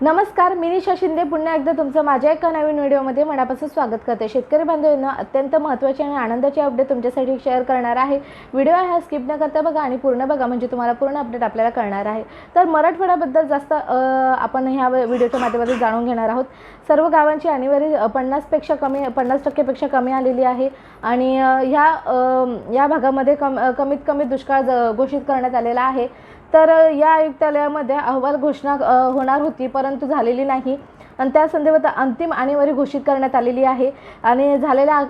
नमस्कार मी निशा शिंदे. पुन्हा एकदा तुमचं माझ्या एका नवीन व्हिडिओमध्ये मनापासून स्वागत करते. शेतकरी बांधवांना अत्यंत महत्त्वाची आणि आनंदाची अपडेट तुमच्यासाठी शेअर करणार आहे. व्हिडिओ हा स्किप न करता बघा आणि पूर्ण बघा म्हणजे तुम्हाला पूर्ण अपडेट आपल्याला कळणार आहे. तर मराठवाड्याबद्दल जास्त आपण ह्या व्हिडिओच्या माध्यमातून जाणून घेणार आहोत. सर्व गावांची आणीवारी पन्नासपेक्षा कमी पन्नास टक्केपेक्षा कमी आलेली आहे. आणि ह्या या भागामध्ये कम कमीत कमी दुष्काळ ज- घोषित करण्यात आलेला आहे. तर या आयुक्तालयामध्ये अहवाल घोषणा होणार होती परंतु झालेली नाही. आणि त्या संदर्भात अंतिम आणीवारी घोषित करण्यात आलेली आहे. आणि झालेल्या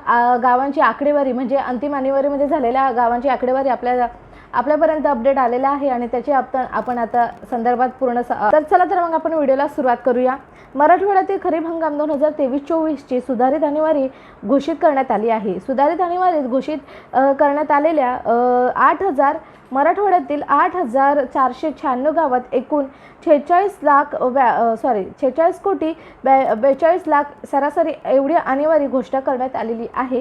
गावांची आकडेवारी म्हणजे अंतिम आणीवारीमध्ये झालेल्या गावांची आकडेवारी आपल्या आपल्यापर्यंत अपडेट आलेला आहे आणि त्याची आपण आपण आता संदर्भात पूर्ण स- तर चला तर मग आपण व्हिडिओला सुरुवात करूया. मराठवाड्यातील खरीप हंगाम दोन हजार तेवीस चोवीसची सुधारित आणीवारी घोषित करण्यात आली आहे. सुधारित आणीवारीत घोषित करण्यात आलेल्या आठ हजार मराठवाड्यातील आठ हजार चारशे शहाण्णव गावात एकूण छेचाळीस लाख व्या सॉरी छेचाळीस कोटी बे बेचाळीस लाख सरासरी एवढी आणेवारी घोषणा करण्यात आलेली आहे.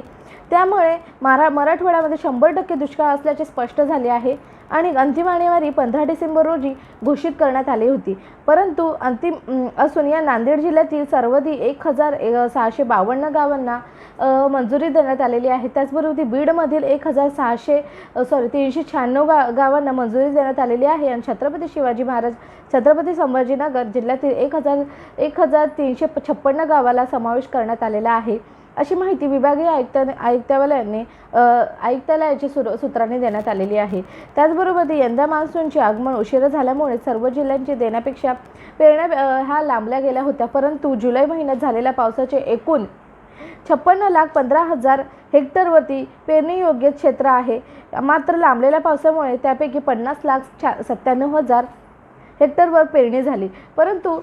त्यामुळे मारा मराठवाड्यामध्ये शंभर टक्के दुष्काळ असल्याचे स्पष्ट झाले आहे आणि अंतिम आणेवारी पंधरा डिसेंबर रोजी घोषित करण्यात आली होती. परंतु अंतिम असून या नांदेड जिल्ह्यातील सर्वधी एक हजार सहाशे बावन्न गावांना मंजुरी देण्यात आलेली आहे. त्याचबरोबर ती बीडमधील एक हजार सहाशे सॉरी तीनशे शहाण्णव गा गावांना मंजुरी देण्यात आलेली आहे. आणि छत्रपती शिवाजी महाराज छत्रपती संभाजीनगर जिल्ह्यातील एक हजार एक हजार तीनशे छप्पन्न गावाला समावेश करण्यात आलेला आहे. अशी माहिती विभागीय आयुक्त आयुक्तालयाने आयुक्तालयाची आयुक्तालयाच्या सुर सूत्रांनी देण्यात आलेली आहे. त्याचबरोबर यंदा मान्सूनचे आगमन उशिरा झाल्यामुळे सर्व जिल्ह्यांची देण्यापेक्षा पेरण्या ह्या लांबल्या गेल्या होत्या. परंतु जुलै महिन्यात झालेल्या पावसाचे एकूण छप्पन्न लाख पंधरा हजार हेक्टरवरती पेरणीयोग्य क्षेत्र आहे. मात्र लांबलेल्या पावसामुळे त्यापैकी पन्नास लाख छा सत्त्याण्णव हजार हेक्टरवर पेरणी झाली. परंतु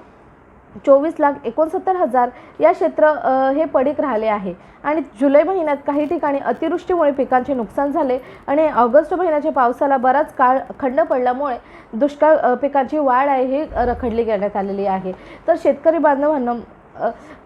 चोवीस लाख एकोणसत्तर हजार या क्षेत्र हे पडीक राहिले आहे. आणि जुलै महिन्यात काही ठिकाणी अतिवृष्टीमुळे पिकांचे नुकसान झाले आणि ऑगस्ट महिन्याच्या पावसाला बराच काळ खंड पडल्यामुळे दुष्काळ पिकांची वाढ आहे ही रखडली करण्यात आलेली आहे. तर शेतकरी बांधवांना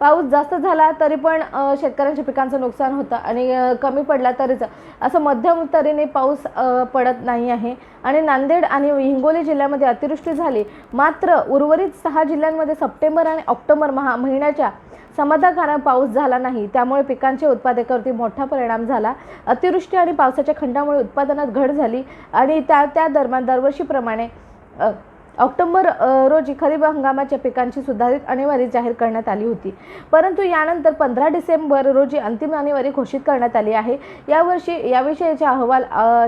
पाऊस जास्त झाला तरी पण शेतकऱ्यांच्या पिकांचं नुकसान होतं आणि कमी पडला तरीच. असं मध्यम तऱ्हेने पाऊस पडत नाही आहे. आणि नांदेड आणि हिंगोली जिल्ह्यामध्ये अतिवृष्टी झाली. मात्र उर्वरित सहा जिल्ह्यांमध्ये सप्टेंबर आणि ऑक्टोबर महा महिन्याच्या समाधानकारक पाऊस झाला नाही. त्यामुळे पिकांच्या उत्पादकावरती मोठा परिणाम झाला. अतिवृष्टी आणि पावसाच्या खंडामुळे उत्पादनात घट झाली. आणि त्या त्या दरम्यान दरवर्षीप्रमाणे ऑक्टोबर रोजी खरीप हंगामाच्या पिकांची सुधारित आणेवारी जाहीर करण्यात आली होती. परंतु यानंतर पंधरा डिसेंबर रोजी अंतिम आणेवारी घोषित करण्यात आली आहे. यावर्षी याविषयीचा अहवाल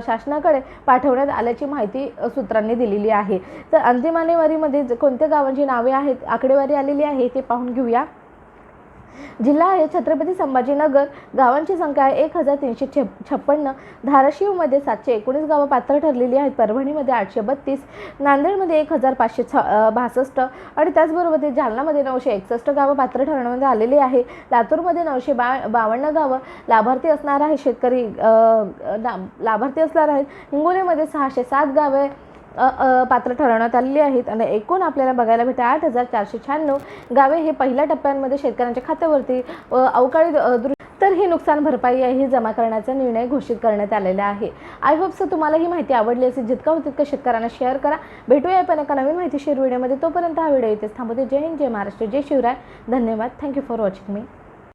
शासनाकडे पाठवण्यात आल्याची माहिती सूत्रांनी दिलेली आहे. तर अंतिम आणेवारीमध्ये कोणत्या गावांची नावे आहेत आकडेवारी आलेली आहे ते पाहून घेऊया. जिल्हा आहे छत्रपती संभाजीनगर. गावांची संख्या आहे एक हजार तीनशे छप छप्पन्न धाराशिवमध्ये सातशे एकोणीस गावं पात्र ठरलेली आहेत. परभणीमध्ये आठशे बत्तीस. नांदेडमध्ये एक हजार पाचशे छ बासष्ट. आणि त्याचबरोबर ते जालनामध्ये नऊशे एकसष्ट गावं पात्र ठरण्यामध्ये आलेली आहे. लातूरमध्ये नऊशे बा बावन्न गावं लाभार्थी असणार आहे शेतकरी लाभार्थी असणार आहेत. हिंगोलीमध्ये सहाशे सात गावे पात्र ठरवण्यात आलेली आहेत. आणि एकूण आपल्याला बघायला भेटते आठ हजार चारशे शहाण्णव गावे हे पहिल्या टप्प्यांमध्ये शेतकऱ्यांच्या खात्यावरती अवकाळी दृ तर ही नुकसान भरपाई आहे ही जमा करण्याचा निर्णय घोषित करण्यात आलेला आहे. आय होप सो तुम्हाला ही माहिती आवडली असेल जितका हो तितकं शेतकऱ्यांना शेअर करा. भेटूया पण एका नवीन माहिती शेअर व्हिडिओमध्ये. तोपर्यंत हा व्हिडिओ इथेच थांबवते. जय हिंद जय महाराष्ट्र जय शिवराय. धन्यवाद. Thank you for watching me